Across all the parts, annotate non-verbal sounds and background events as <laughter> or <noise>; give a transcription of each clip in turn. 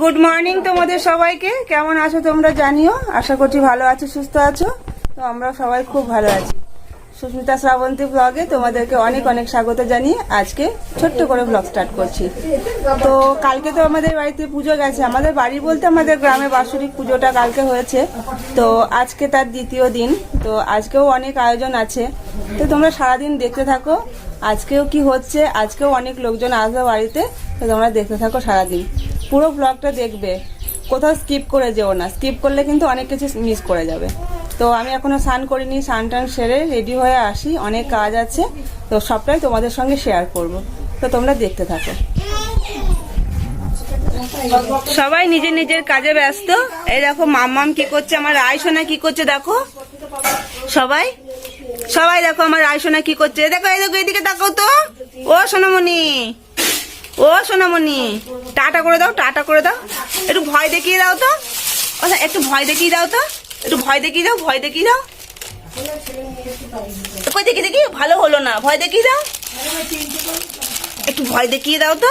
Good morning তোমাদের সবাইকে। কেমন আছো তোমরা জানিও। আশা করছি ভালো আছো, সুস্থ আছো। তো আমরা সবাই খুব ভালো আছি। সুস্মিতা শ্রাবন্তী ব্লগে তোমাদেরকে অনেক অনেক স্বাগত জানিয়ে আজকে ছোট্ট করে ব্লগ স্টার্ট করছি। তো কালকে তো আমাদের বাড়িতে পুজো গেছে। আমাদের বাড়ি বলতে আমাদের গ্রামে বাৎসরিক পুজোটা কালকে হয়েছে। তো আজকে তার দ্বিতীয় দিন। তো আজকেও অনেক আয়োজন আছে। তো তোমরা সারাদিন দেখতে থাকো। আজকেও কি হচ্ছে? আজকেও অনেক লোকজন আসবে বাড়িতে। তো তোমরা দেখতে থাকো সারাদিন। পুরো ব্লগটা দেখবে। কোথাও স্কিপ করে যেও না। স্কিপ করলে কিন্তু অনেক কিছু মিস করে যাবে। তো আমি এখনও স্নান করিনি, স্নান টান সেরে রেডি হয়ে আসি, অনেক কাজ আছে, তো সবটাই তোমাদের সঙ্গে শেয়ার করব। তো তোমরা দেখতে থাকো। সবাই নিজের নিজের কাজে ব্যস্ত। এই দেখো, মাম্মাম কি করছে, আমার রায়সোনা কি করছে, দেখো। সবাই? সবাই দেখো, আমার রায়সোনা কি করছে। দেখো, এই দেখো, এদিকে দেখো তো। ও, সোনামণি। ও, সোনামণি। টাটা করে দাও, টাটা করে দাও। একটু ভয় দেখিয়ে দাও তো। আচ্ছা একটু ভয় দেখিয়ে দাও তো। একটু ভয় দেখিয়ে দাও, ভয় দেখিয়ে দাও। কই দেখি দেখি, ভালো হলো না, ভয় দেখিয়ে দাও। একটু ভয় দেখিয়ে দাও তো।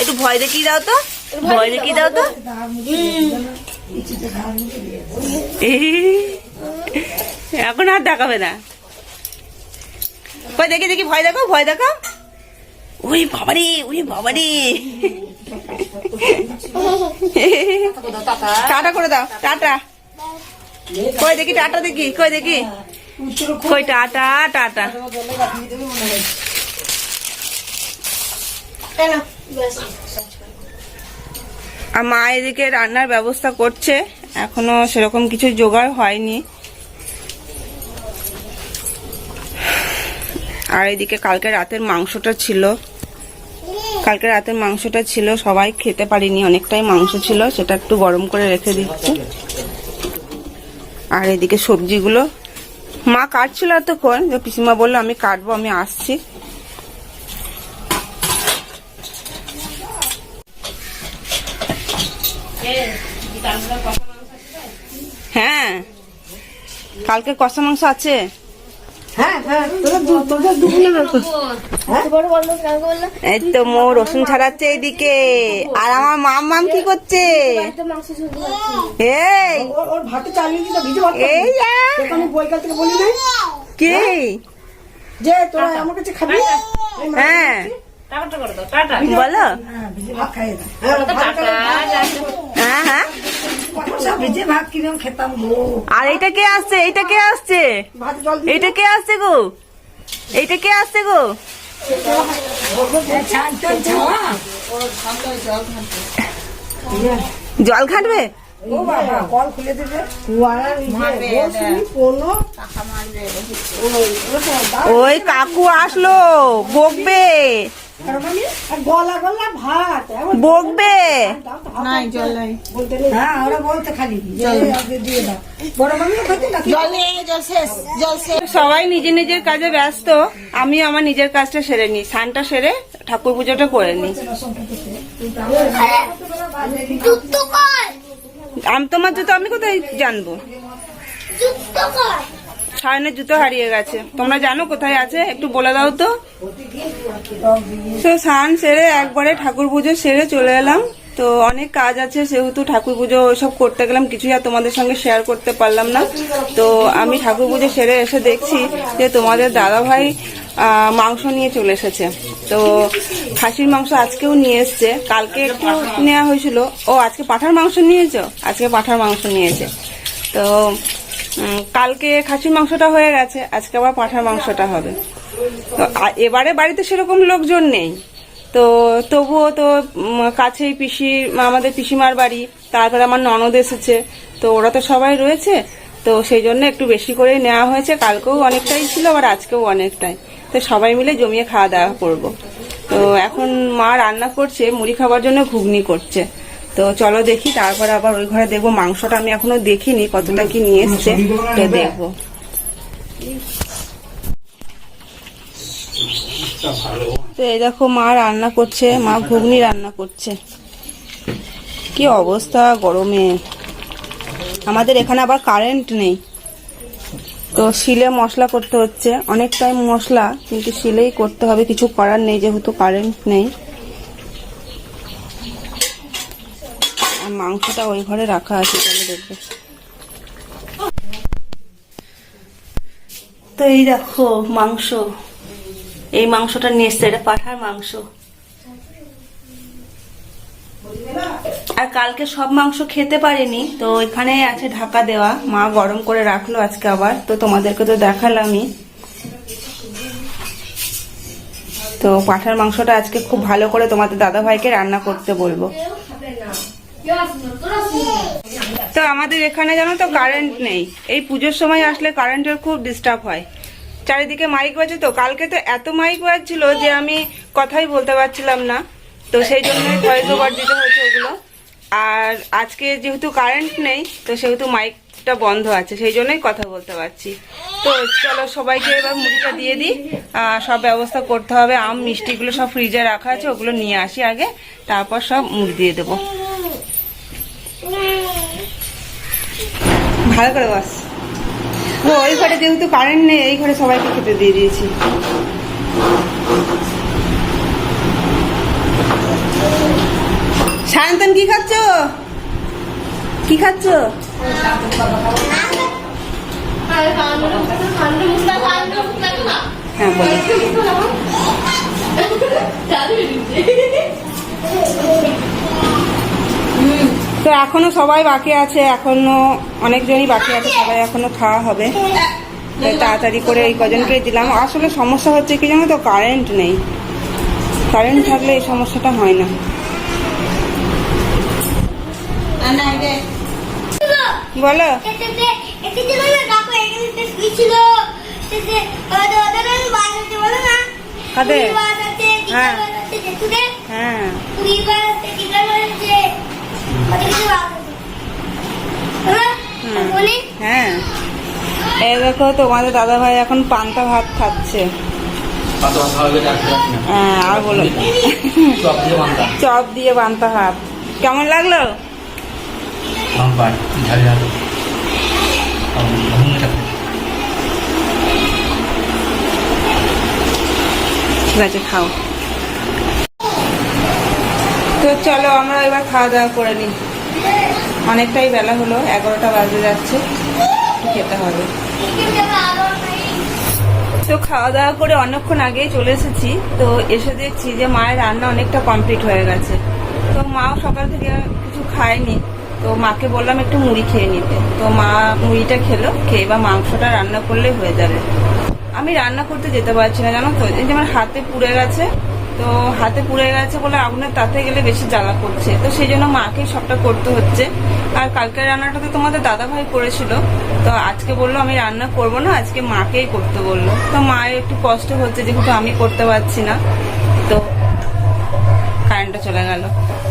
একটু ভয় দেখিয়ে দাও তো। ভয় দেখিয়ে দাও তো। এখন আর দেখাবে না। কই দেখি দেখি, ভয় দেখো ভয় দেখো ওই বাবারে ওই বাবারে। টাটা করে দাও, টাটা। কই দেখি, টাটা দেখি, কই দেখি? কই, টাটা টাটা। আর মা এদিকে রান্নার ব্যবস্থা করছে, এখনও সেরকম কিছু জোগাড় হয়নি। আর এদিকে কালকে রাতের মাংসটা ছিল। কালকে রাতের মাংসটা ছিল, সবাই খেতে পারিনি, অনেকটাই মাংস ছিল, সেটা একটু গরম করে রেখে দিচ্ছি। আর এদিকে সবজিগুলো। মা কাটছিল এতক্ষণ, যে পিসিমা বলল, আমি কাটবো, আমি আসছি। হ্যাঁ কালকে কষা মাংস আছে? এই তো মো রসুন ছাড়াচ্ছে এইদিকে। আর আমার মাম মাম কি করছে? এই। কি? যে তোরা আমার কাছে খাবি? হ্যাঁ। বলো। হ্যাঁ। হ্যাঁ, ভাত খাইয়ে হ্যাঁ হ্যাঁ দাও। সব ভিজে ভাত কিরম খেতাম গো। আর এইটা কে আসছে? এইটা কে আসছে? ভাত জল দিয়ে এইটা কে আসছে গো? এইটা কে আসছে গো? জল ঘাটবে ও বাবা কল খুলে দেবে। ওয়ারা বসুনি কোনো ওই কাকু আসলো বকবে। গলা গলা ভাত। বকবে? নাই জল নাই। বলতে হ্যাঁ ওরা বলতে খালি। সবাই নিজের নিজের কাজে ব্যস্ত। আমি আমার নিজের কাজটা সেরে নিই। স্নানটা সেরে ঠাকুর পুজোটা করে নিই। আমি তোমার জুতো আমি কোথায় জানব? সায়নের জুতো হারিয়ে গেছে। তোমরা জানো কোথায় আছে? একটু বলে দাও তো। তো সেরে একবারে ঠাকুর পুজো সেরে চলে এলাম। তো অনেক কাজ আছে, সেহেতু ঠাকুর পুজো ওইসব করতে গেলাম। কিছুই আর তোমাদের সঙ্গে শেয়ার করতে পারলাম না। তো আমি ঠাকুর পুজো সেরে এসে দেখছি যে তোমাদের দাদা ভাই মাংস নিয়ে চলে এসেছে। তো খাসির মাংস আজকেও নিয়ে এসছে। কালকে একটু নেওয়া হয়েছিল। ও আজকে পাঠার মাংস নিয়েছো? আজকে পাঠার মাংস নিয়েছে। তো কালকে খাসির মাংসটা হয়ে গেছে, আজকে আবার পাঠার মাংসটা হবে। তো এবারে বাড়িতে সেরকম লোকজন নেই। তো, তবুও তো কাছেই পিসি, আমাদের পিসিমার বাড়ি, তারপরে আমার ননদ এসেছে, তো ওরা তো সবাই রয়েছে, তো সেই জন্য একটু বেশি করে নেওয়া হয়েছে, কালকেও অনেকটাই ছিল, আবার আজকেও অনেকটাই। তো সবাই মিলে জমিয়ে খাওয়া দাওয়া করব। তো এখন মা রান্না করছে, মুড়ি খাবার জন্য ঘুগনি করছে। তো চলো দেখি তারপর আবার ওই ঘরে দেখব। মাংসটা আমি এখনও দেখিনি কতটা কি নিয়ে এসছে তো দেখব। তো এই দেখো মা রান্না করছে মা ঘুগনি রান্না করছে। কি অবস্থা গরমে। আমাদের এখানে আবার কারেন্ট নেই। তো শিলে মশলা করতে হচ্ছে। অনেকটাই মশলা কিন্তু শিলেই করতে হবে কিছু করার নেই যেহেতু কারেন্ট নেই। মাংসটা ওই ঘরে রাখা আছে, তাহলে দেখবে। তো এই দেখো মাংস। এই মাংসটা নিয়ে এসছে, এটা পাঠার মাংস। আর কালকে সব মাংস খেতে পারিনি, তো এখানে আছে ঢাকা দেওয়া। মা গরম করে রাখল আজকে আবার, তো তোমাদেরকে তো দেখালামই। তো পাঠার মাংসটা আজকে খুব ভালো করে তোমাদের দাদা ভাইকে রান্না করতে বলব। তো আমাদের এখানে জানো তো কারেন্ট নেই। এই পুজোর সময় আসলে কারেন্টের খুব ডিস্টার্ব হয়। চারিদিকে মাইক বাজে তো। কালকে তো এত মাইক বাজছিল যে আমি কথাই বলতে পারছিলাম না। তো সেই জন্যই ভয়েস ওভার দিতে হয়েছে ওগুলো। আর আজকে যেহেতু কারেন্ট নেই, তো সেহেতু মাইকটা বন্ধ আছে। সেই জন্যই কথা বলতে পারছি। তো চলো সবাইকে এবার মুড়িটা দিয়ে দিই। সব ব্যবস্থা করতে হবে। আম, মিষ্টিগুলো সব ফ্রিজে রাখা আছে। ওগুলো নিয়ে আসি আগে। তারপর সব মুড়ি দিয়ে দেবো। ভালো করে বাস। ও, ওই ঘরে যেহেতু কারেন্ট নেই, এই ঘরে সবাইকে খেতে দিয়ে দিয়েছি। সায়ন্তন, কি খাচ্ছ? কি খাচ্ছ? হ্যাঁ <laughs> তো এখনও সবাই বাকি আছে এখনও অনেকজনই বাকি আছে সবাই এখনও খাওয়া হবে। তাড়াতাড়ি করে এই কজনকে দিলাম। আসলে সমস্যা হচ্ছে কি জানো তো কারেন্ট নেই। কারেন্ট থাকলে এই সমস্যাটা হয় না। বলো। হ্যাঁ। হ্যাঁ। হ্যাঁ। এই দেখো তোমাদের দাদা ভাই এখন পান্তা ভাত খাচ্ছে। হ্যাঁ আর বলো। চপ দিয়ে পান্তা। ভাত। কেমন লাগল? ঠিক আছে খাও। তো চলো আমরা এবার খাওয়া দাওয়া করে নিই। অনেকটাই বেলা হলো, এগারোটা বাজে যাচ্ছে। খেতে হবে? তো খাওয়া দাওয়া করে অনেকক্ষণ আগেই চলে এসেছি। তো এসে দেখছি যে মায়ের রান্না অনেকটা কমপ্লিট হয়ে গেছে। তো মাও সকাল থেকে কিছু খায়নি। তো মাকে বললাম একটু মুড়ি খেয়ে নিতে। তো মা মুড়িটা খেলো, খেয়ে বা মাংসটা রান্না করলেই হয়ে যাবে। আমি রান্না করতে যেতে পারছি না, জানো তো? এই যে আমার হাতে পুড়ে গেছে তো হাতে পুড়ে গেছে বলে আগুনের তাতে গেলে বেশি জ্বালা করছে। তো সেই জন্য মাকেই সবটা করতে হচ্ছে। আর কালকের রান্নাটা তো তোমাদের দাদা ভাই করেছিল। তো আজকে বলল, আমি রান্না করব না, আজকে মাকেই করতে বলল। তো মায়ের একটু কষ্ট হচ্ছে, যেহেতু আমি করতে পারছি না। তো কারেন্টটা চলে গেল।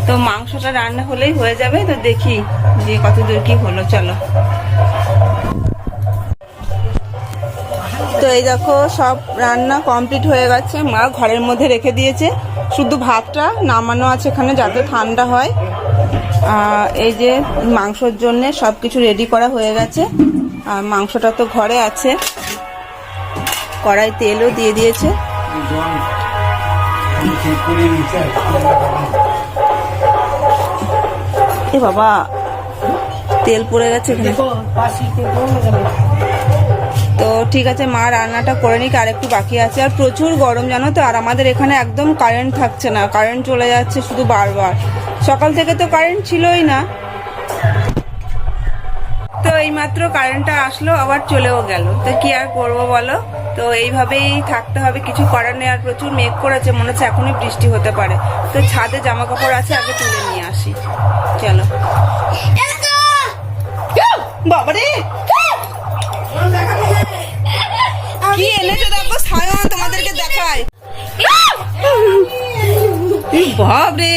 তো মাংসটা রান্না হলেই হয়ে যাবে। তো দেখি যে কত দূর কি হলো, চলো। তো এই দেখো, সব রান্না কমপ্লিট হয়ে গেছে। মা ঘরের মধ্যে রেখে দিয়েছে। শুধু ভাতটা নামানো আছে এখানে যাতে ঠান্ডা হয়। এই যে মাংসর জন্য সব কিছু রেডি করা হয়ে গেছে। আর মাংসটা তো ঘরে আছে। কড়াই তেলও দিয়ে দিয়েছে। এ বাবা, তেল পড়ে গেছে তো ঠিক আছে মা রান্নাটা করে নিক আর একটু বাকি আছে আর প্রচুর গরম জানো তো আর আমাদের এখানে একদম কারেন্ট থাকছে না কারেন্ট চলে যাচ্ছে শুধু বারবার সকাল থেকে তো কারেন্ট ছিলই না তো এইমাত্র কারেন্টটা আসলো আবার চলেও গেল তো কি আর করব বলো তো এইভাবেই থাকতে হবে কিছু করার নেই আর প্রচুর মেঘ করেছে মনে হচ্ছে এখনই বৃষ্টি হতে পারে তো ছাদে জামা কাপড় আছে আগে তুলে নিয়ে আসি চলো বাবারে কি এনেছো দেখো? সায়ন তোমাদেরকে দেখায়। বাবরে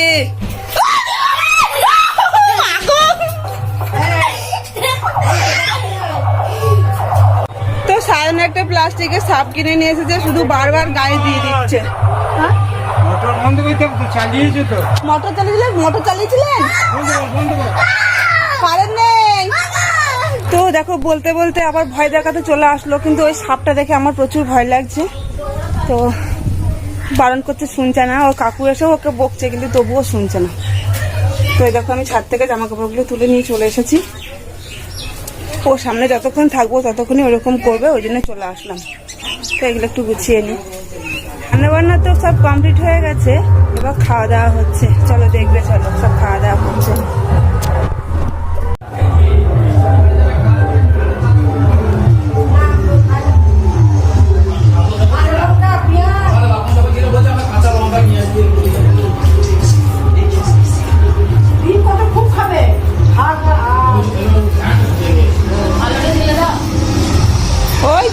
তো সায়ন একটা প্লাস্টিকের সাপ কিনে নিয়ে এসেছে শুধু বারবার গায়ে দিয়ে দিচ্ছে? মোটর বন্ধ করতে চালিয়েছে তো? মোটর চালিয়েছিলেন মোটর চালিয়েছিলেন বন্ধ কর বন্ধ কর কারেন্ট নেই তো দেখো, বলতে বলতে আবার ভয় দেখাতে চলে আসলো, কিন্তু ওই সাপটা দেখে আমার প্রচুর ভয় লাগছে। তো বারণ করতে শুনছে না, ওর কাকু এসে ওকে বকছে, কিন্তু তবুও শুনছে না। তো এই দেখো, আমি ছাদ থেকে জামা কাপড়গুলো তুলে নিয়ে চলে এসেছি। ও সামনে যতক্ষণ থাকব, ততক্ষণই ওরকম করবে, ওই জন্য চলে আসলাম। তো এগুলো একটু গুছিয়ে নিই। রান্না বান্না তো সব কমপ্লিট হয়ে গেছে, এবার খাওয়া দাওয়া হচ্ছে। চলো, দেখবে, চলো, সব খাওয়া দাওয়া হচ্ছে।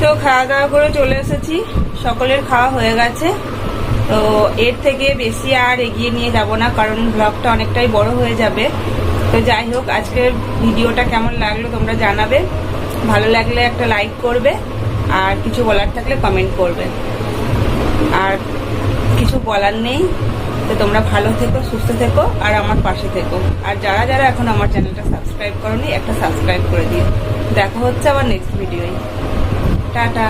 তো খাওয়া দাওয়া করে চলে এসেছি। সকলের খাওয়া হয়ে গেছে। তো এর থেকে বেশি আর এগিয়ে নিয়ে যাব না, কারণ ব্লগটা অনেকটাই বড় হয়ে যাবে। তো যাই হোক, আজকের ভিডিওটা কেমন লাগল তোমরা জানাবে। ভালো লাগলে একটা লাইক করবে, আর কিছু বলার থাকলে কমেন্ট করবে। আর কিছু বলার নেই। তো তোমরা ভালো থেকো, সুস্থ থেকো আর আমার পাশে থেকো। আর যারা যারা এখন আমার চ্যানেলটা সাবস্ক্রাইব করোনি, একটা সাবস্ক্রাইব করে দিও। দেখা হচ্ছে আমার নেক্সট ভিডিওয় টাটা।